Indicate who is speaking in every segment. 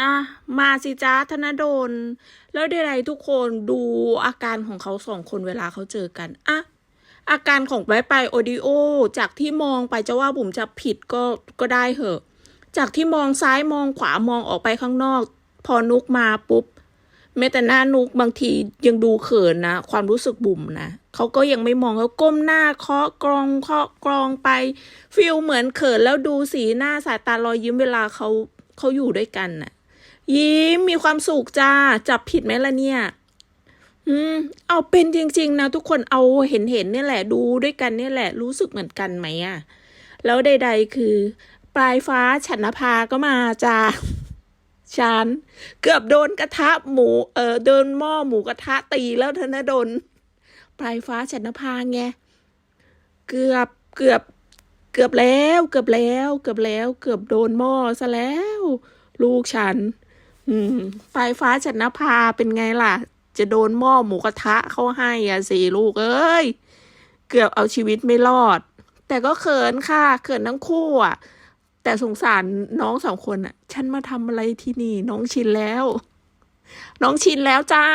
Speaker 1: อะมาสิจ้าธนดล แล้วใดๆทุกคนดูอาการของเขาสองคนเวลาเขาเจอกันอะอาการของไปไปโอดิโอ จากที่มองไปจะว่าบุ๋มจะผิดก็ก็ได้เหอะ จากที่มองซ้ายมองขวามองออกไปข้างนอก พอนุกมาปุ๊บแม้แต่หน้านุกบางทียังดูเขินนะ ความรู้สึกบุ๋มนะเขาก็ยังไม่มองเขาก้มหน้าเคาะกรองเคาะกรองไปฟิลเหมือนเขินแล้วดูสีหน้าสายตารอยยิ้มเวลาเขาเขาอยู่ด้วยกันน่ะ ยิ้มมีความสุขจ้า จับผิดไหมล่ะเนี่ย อืม เอาเป็นจริง ๆ นะ ทุกคนเอาเห็นเห็นนี่แหละ ดูด้วยกันนี่แหละ รู้สึกเหมือนกันไหมอะแล้วใด ๆ คือ ปลายฟ้าฉันนภาก็มาจ้าฉันเกือบโดนกระทะหมู เออโดนหม้อหมูกระทะตีแล้วธนดลปลายฟ้าฉันนภาไงเกือบเกือบ เกือบแล้ว เกือบแล้ว เกือบแล้ว เกือบโดนหม้อซะแล้ว ลูกฉัน อืมปลายฟ้าฉันนภาเป็นไงล่ะ จะโดนหม้อหมูกระทะเข้าให้อะสิลูกเอ้ย เกือบเอาชีวิตไม่รอด แต่ก็เขินค่ะเขินทั้งคู่อะ แต่สงสารน้องสองคนอะ ฉันมาทำอะไรที่นี่ น้องชินแล้ว น้องชินแล้วจ้า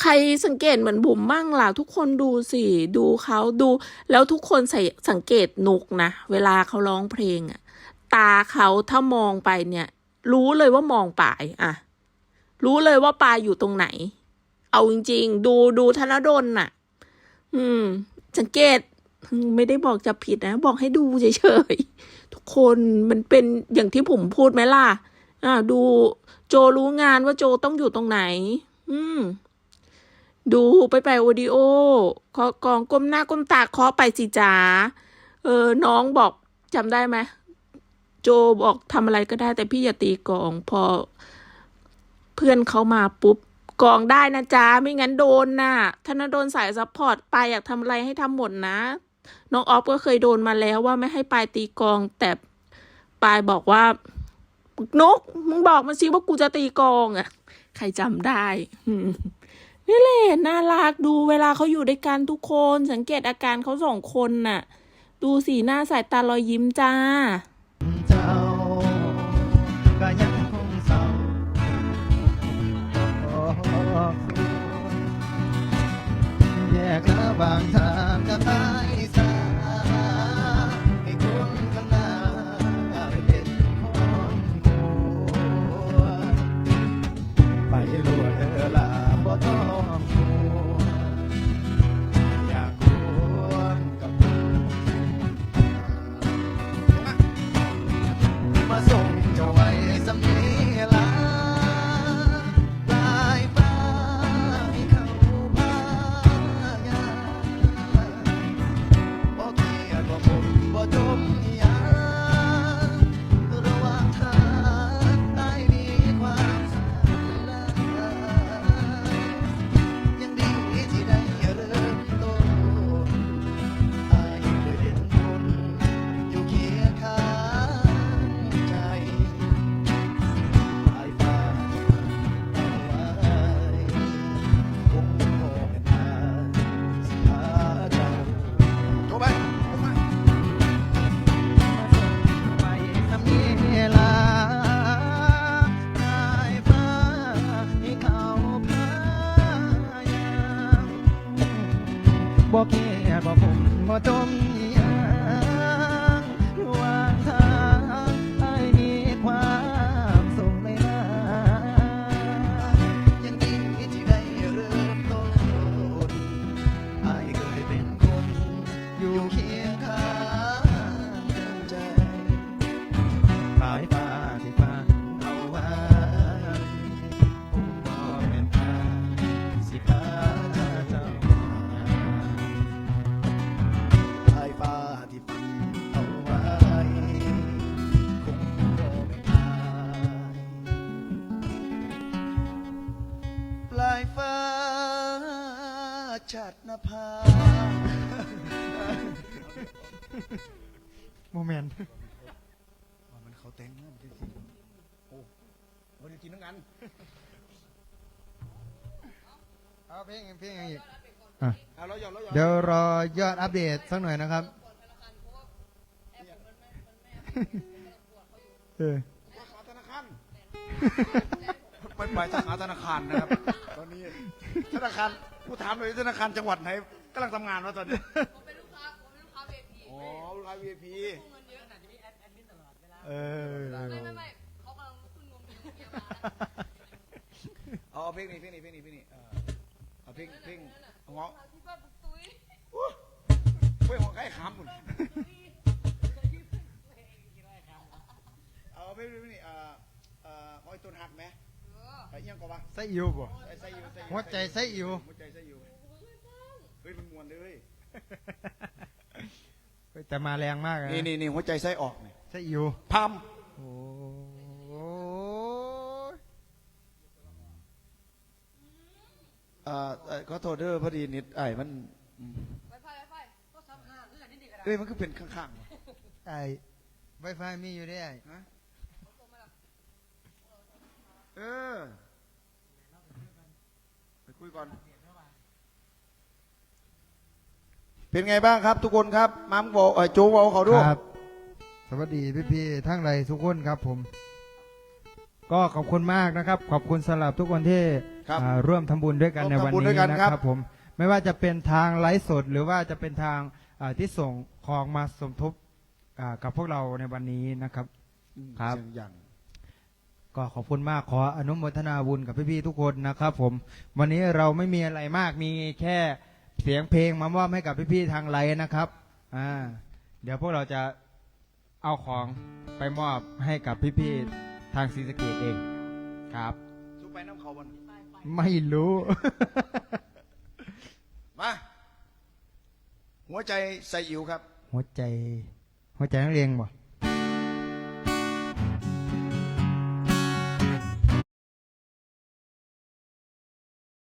Speaker 1: ใครสังเกตเหมือนบุ๋มมั่งล่ะ ทุกคนดูสิดูเขาดู แล้วทุกคนใส่สังเกตนุกนะ เวลาเขาร้องเพลงอะ ตาเขาถ้ามองไปเนี่ย รู้เลยว่ามองปลายอะ รู้เลยว่าปลายอยู่ตรงไหน เอาจริงๆ ดูดูธนดลน่ะ อืม สังเกตไม่ได้บอกจะผิดนะ บอกให้ดูเฉยๆ ทุกคนมันเป็นอย่างที่ผมพูดไหมล่ะ อ่า ดูโจรู้งานว่าโจต้องอยู่ตรงไหน อืม ดูไปไปโอดิโอเคาะกองก้มหน้าก้มตาเคาะไปสิจ๋าเออ น้องบอกจำได้ไหม โจบอกทำอะไรก็ได้ แต่พี่อย่าตีกอง พอ เพื่อนเขามาปุ๊บกองได้นะจ๊ะ ไม่งั้นโดนน่ะธนโดนสายซัพพอร์ตไปอยากทำอะไรให้ทำหมดนะ น้องออฟก็เคยโดนมาแล้วว่าไม่ให้ปายตีกอง แต่ปายบอกว่านกมึงบอกมาสิว่ากูจะตีกองอะ ใครจำได้นี่แหละน่ารักดูเวลาเขาอยู่ด้วยกันทุกคน สังเกตอาการเขาสองคนน่ะ ดูสีหน้าสายตารอยยิ้มจ้า
Speaker 2: บางทางก็ตาย ผม ภา
Speaker 3: โมเมนต์
Speaker 2: ว่ามันเขาแต่งงานกันสิโอ้โหเดี๋ยวกินน้ำกัน
Speaker 3: เอาเพลงเพลงอีก
Speaker 2: เอาเราหยอดเราหยอด
Speaker 3: เดี๋ยวรอยอดอัปเดตสักหน่อยนะครับเออ
Speaker 2: ขอธนาคารไปไปทางหาธนาคารนะครับ ตอนนี้ธนาคาร ผู้ถามเลยธนาคารจังหวัดไหนกำลังทำงานวะตอนนี้
Speaker 4: ผมเป็นลูกค้าผมเป็นลูกค้า VIP
Speaker 2: อ๋อลูกค้า VIP
Speaker 4: กู้เงินเยอะขนาดนี้แอดแอดมินตลอดเวลา
Speaker 3: เออ
Speaker 4: ไม่ไม่ไม่เขากำลังขึ้นงงเงียมา
Speaker 2: เอาเอาเพลงนี้เพลงนี้เพลงนี้เพลงนี้เออเอาเพลงเพลงเงาะ
Speaker 4: ที่ว่าบุกตุ้ย
Speaker 2: เพลงของใครขามคุณเอาเพลงนี้เพลงนี้เอ่อเอ่อของไอ้ต้นหักไหม ไอ้เอียงก็ว่า
Speaker 3: ไส้อิวบ่
Speaker 2: ไอ้ไส้อยู่ไส้อยู่
Speaker 3: หัวใจไส้อิ๋ว
Speaker 2: หัวใจไส้อยู่เฮ้ยมันมวนเลย
Speaker 3: เฮ้ยแต่มาแรงมากนะ
Speaker 2: นี่นี่นี่หัวใจไส้ออกนี่
Speaker 3: ไส้อิว
Speaker 2: พาม
Speaker 3: โอ้ย
Speaker 2: เอ่อเอ่อขอโทษเด้อพอดีนิดไอ้มันอืม
Speaker 4: ไฟไฟไฟไฟก็ทำห่างเรื่องนี้ดีกัน
Speaker 2: เอ้ยมันก็เป็นข้างๆว่ะ
Speaker 3: ไอ้ไวไฟมีอยู่ได้ไอ้
Speaker 2: ฮะ เออ ไปคุยก่อน เป็นไงบ้างครับ ทุกคนครับมัมบอกเอ่อโจบอกเขาด้วย
Speaker 3: ครับ สวัสดีพี่ๆทั้งไรทุกคนครับผม ก็ขอบคุณมากนะครับ ขอบคุณสำหรับทุกคนที่
Speaker 2: ครับ
Speaker 3: อ่าร่วมทำบุญด้วยกันใน
Speaker 2: ร่วม
Speaker 3: วัน
Speaker 2: ทำบุญด้
Speaker 3: นี้
Speaker 2: วยกัน
Speaker 3: นะครับครับผม ไม่ว่าจะเป็นทางไลฟ์สด หรือว่าจะเป็นทางอ่าที่ส่งของมาสมทบอ่ากับพวกเราในวันนี้นะครับ ครับ
Speaker 2: เสียงอย่าง
Speaker 3: ก็ขอบคุณมากขออนุโมทนาบุญกับพี่ๆทุกคนนะครับผม วันนี้เราไม่มีอะไรมากมีแค่เสียงเพลงมามอบให้กับพี่ๆทางไลน์นะครับอ่าเดี๋ยวพวกเราจะเอาของไปมอบให้กับพี่ๆทางซีสะเกตเองครับ
Speaker 2: สู้ไปน้ำเขาบน
Speaker 3: ไม่รู้
Speaker 2: มา หัวใจใส่อิ๋วครับ
Speaker 3: หัวใจ หัวใจนักเรียนบ่